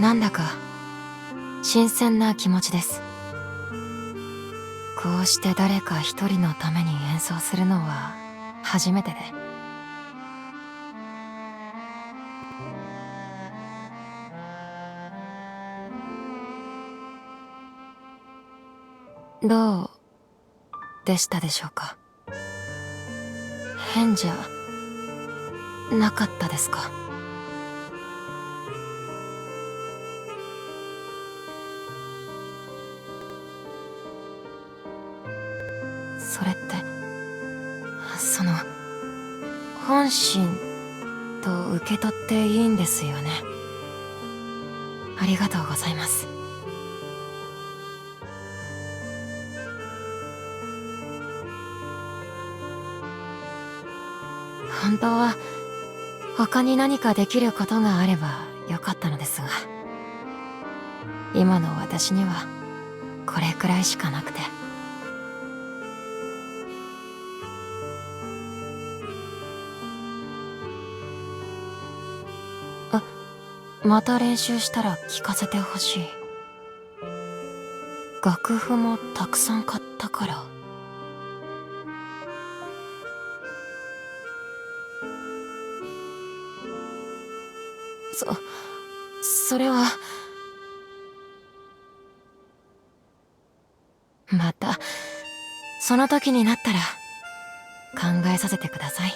なんだか新鮮な気持ちです。こうして誰か一人のために演奏するのは初めてで。どうでしたでしょうか？変じゃなかったですか？それってその本心と受け取っていいんですよね？ありがとうございます。本当は他に何かできることがあればよかったのですが今の私にはこれくらいしかなくて。あまた練習したら聞かせてほしい。楽譜もたくさん買ったから。そそれは。またその時になったら考えさせてください。